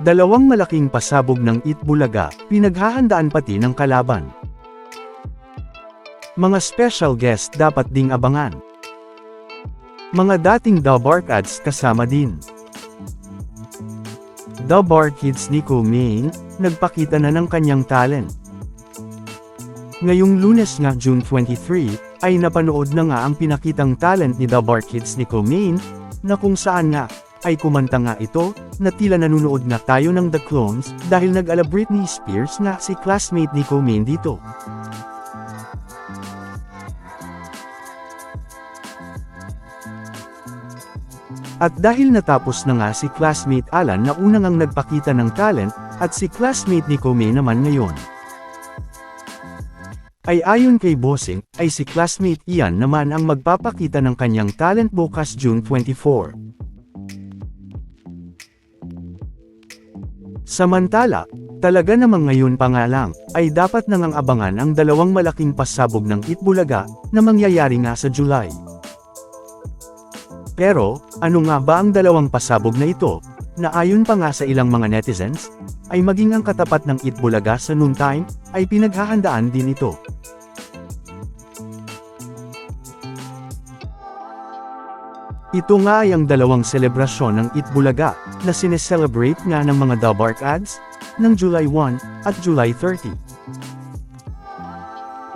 Dalawang malaking pasabog ng Itbulaga, pinaghahandaan pati ng kalaban. Mga special guest dapat ding abangan. Mga dating The Bark ads kasama din. The Bark Kids Nico Main, nagpakita na ng kanyang talent. Ngayong lunes nga June 23, ay napanood na nga ang pinakitang talent ni The Bark Kids Nico Main, na kung saan nga, ay kumanta nga ito, na tila nanunood na tayo ng The Clones, dahil nag-ala Britney Spears nga si classmate Nico Main dito. At dahil natapos na nga si classmate Alan na unang ang nagpakita ng talent, at si classmate Nico May naman ngayon. Ay ayon kay Bossing, ay si classmate Ian naman ang magpapakita ng kanyang talent bukas June 24. Samantala, talaga namang ngayon pa nga lang, ay dapat nang abangan ang dalawang malaking pasabog ng Itbulaga, na mangyayari nga sa July. Pero, ano nga ba ang dalawang pasabog na ito, na ayon pa nga sa ilang mga netizens, ay maging ang katapat ng Itbulaga sa noontime, ay pinaghahandaan din ito. Ito nga ay ang dalawang selebrasyon ng Itbulaga, na sineselebrate nga ng mga The Bark ads, ng July 1, at July 30.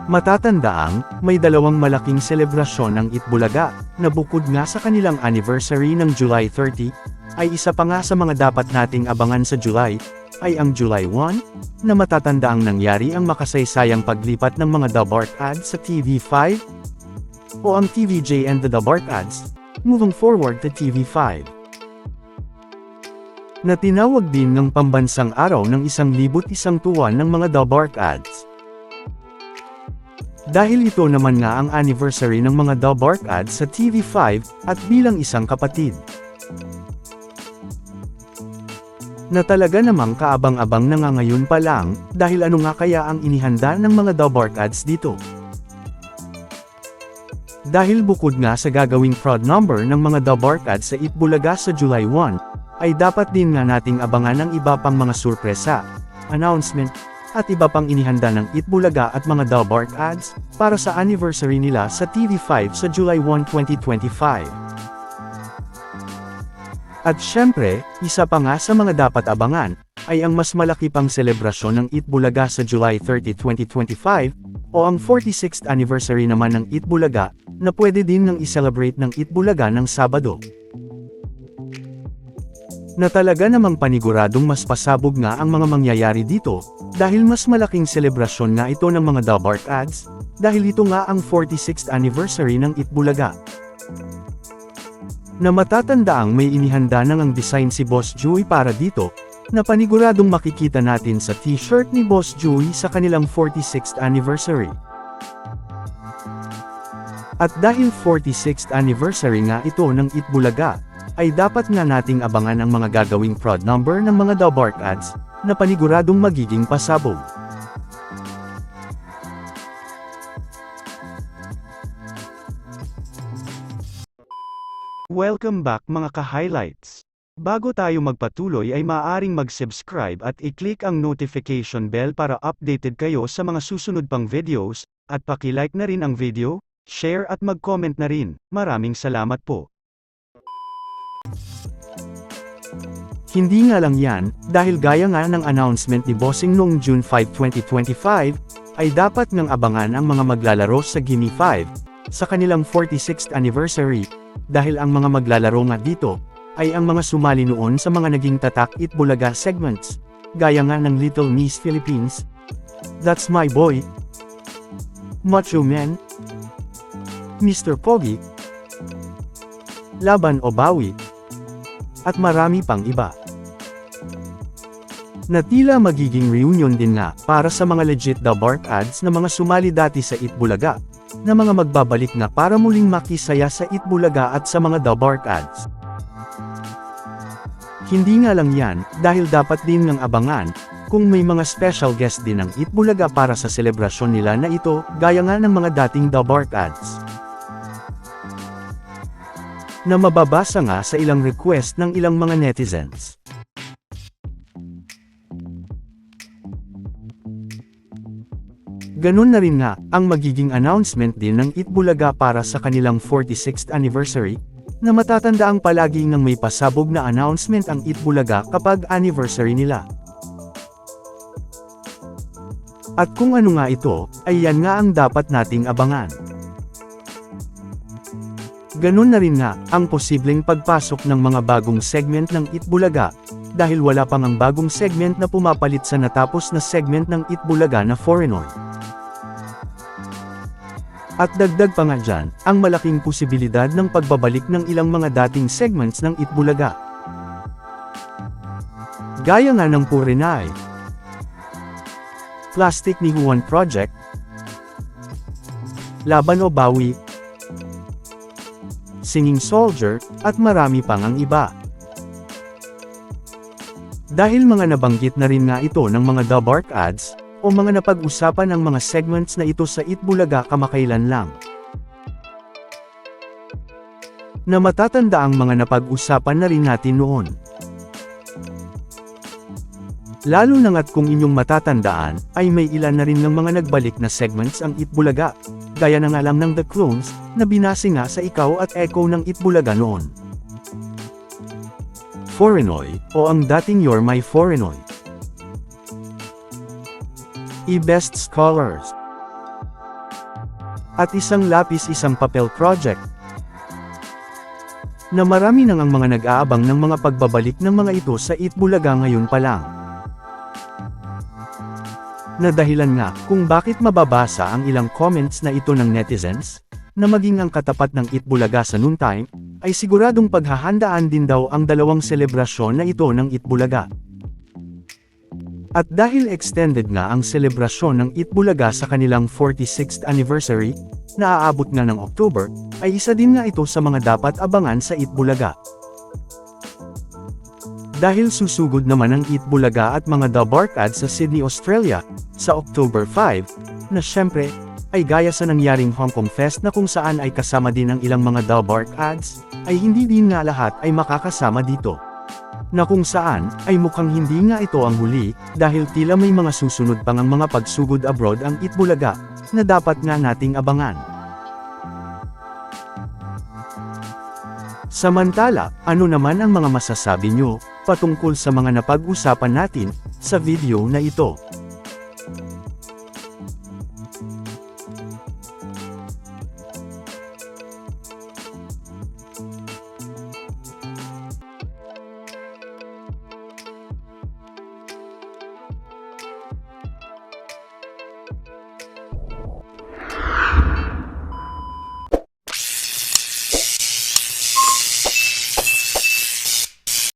Matatandaang, may dalawang malaking selebrasyon ng Itbulaga, na bukod nga sa kanilang anniversary ng July 30, ay isa pa nga sa mga dapat nating abangan sa July, ay ang July 1, na matatandaang nangyari ang makasaysayang paglipat ng mga The Bark ads sa TV5, o ang TVJ and the The Bark ads, moving forward to TV5. Na tinawag din ng pambansang araw ng isang libot isang tuwan ng mga The ads. Dahil ito naman nga ang anniversary ng mga The ads sa TV5, at bilang isang kapatid. Na talaga namang kaabang-abang na nga ngayon pa lang, dahil ano nga kaya ang inihanda ng mga The ads dito. Dahil bukod nga sa gagawing fraud number ng mga The Bark ads sa Itbulaga sa July 1, ay dapat din nga nating abangan ang iba pang mga surpresa, announcement, at iba pang inihanda ng Itbulaga at mga The Bark ads, para sa anniversary nila sa TV5 sa July 1, 2025. At syempre, isa pa nga sa mga dapat abangan, ay ang mas malaki pang selebrasyon ng Itbulaga sa July 30, 2025, o ang 46th anniversary naman ng Itbulaga, na pwede din nang i-celebrate ng Itbulaga ng Sabado. Na talaga namang paniguradong mas pasabog nga ang mga mangyayari dito, dahil mas malaking selebrasyon nga ito ng mga Bark ads, dahil ito nga ang 46th anniversary ng Itbulaga. Na matatandaang may inihanda nang ang design si Boss Joey para dito, na paniguradong makikita natin sa t-shirt ni Boss Joey sa kanilang 46th anniversary. At dahil 46th anniversary nga ito ng Itbulaga, ay dapat nga nating abangan ang mga gagawing fraud number ng mga The Bark ads, na paniguradong magiging pasabog. Welcome back mga ka-highlights. Bago tayo magpatuloy ay maaaring mag-subscribe at i-click ang notification bell para updated kayo sa mga susunod pang videos, at paki-like na rin ang video, share at mag-comment na rin. Maraming salamat po. Hindi nga lang yan, dahil gaya nga ng announcement ni Bossing noong June 5, 2025, ay dapat ngang abangan ang mga maglalaro sa Gimme 5, sa kanilang 46th anniversary, dahil ang mga maglalaro nga dito, ay ang mga sumali noon sa mga naging tatak Itbulaga segments, gaya nga ng Little Miss Philippines, That's My Boy, Macho Man, Mr. Pogi, Laban o Bawi, at marami pang iba. Na tila magiging reunion din nga para sa mga legit The Bark ads na mga sumali dati sa Itbulaga, na mga magbabalik na para muling makisaya sa Itbulaga at sa mga The Bark ads. Hindi nga lang yan, dahil dapat din ngang abangan, kung may mga special guest din ang Itbulaga para sa selebrasyon nila na ito, gaya nga ng mga dating The Bark Ads. Na mababasa nga sa ilang request ng ilang mga netizens. Ganun na rin nga, ang magiging announcement din ng Itbulaga para sa kanilang 46th anniversary, na matatandaang palagi ng may pasabog na announcement ang Itbulaga kapag anniversary nila. At kung ano nga ito, ay yan nga ang dapat nating abangan. Ganon na rin nga, ang posibleng pagpasok ng mga bagong segment ng Itbulaga, dahil wala pang ang bagong segment na pumapalit sa natapos na segment ng Itbulaga na Foreignoid. At dagdag pa nga dyan, ang malaking posibilidad ng pagbabalik ng ilang mga dating segments ng Itbulaga. Gaya nga ng Purinay, Plastic ni Juan Project, Laban o Bawi, Singing Soldier, at marami pang ang iba. Dahil mga nabanggit na rin nga ito ng mga The ads, o mga napag-usapan ang mga segments na ito sa Itbulaga kamakailan lang. Na matatanda ang mga napag-usapan na rin natin noon. Lalo na nga't kung inyong matatandaan, ay may ilan na rin ng mga nagbalik na segments ang Itbulaga, gaya ng alam ng The Clones, na binasi nga sa ikaw at echo ng Itbulaga noon. Foreignoy, o ang dating You're My Foreignoy. E-Best Scholars. At isang lapis isang papel project. Na marami nang ang mga nag-aabang ng mga pagbabalik ng mga ito sa Itbulaga ngayon pa lang na dahilan nga kung bakit mababasa ang ilang comments na ito ng netizens, na maging ang katapat ng Itbulaga sa noontime, ay siguradong paghahandaan din daw ang dalawang selebrasyon na ito ng Itbulaga. At dahil extended nga ang selebrasyon ng Itbulaga sa kanilang 46th anniversary, na aabot nga ng October, ay isa din nga ito sa mga dapat abangan sa Itbulaga. Dahil susugod naman ang Itbulaga at mga The Bark ads sa Sydney, Australia, sa October 5, na syempre, ay gaya sa nangyaring Hong Kong Fest na kung saan ay kasama din ang ilang mga The Bark ay hindi din nga lahat ay makakasama dito. Na kung saan, ay mukhang hindi nga ito ang huli, dahil tila may mga susunod pang ang mga pagsugod abroad ang Itbulaga, na dapat nga nating abangan. Samantala, ano naman ang mga masasabi nyo, patungkol sa mga napag-usapan natin, sa video na ito?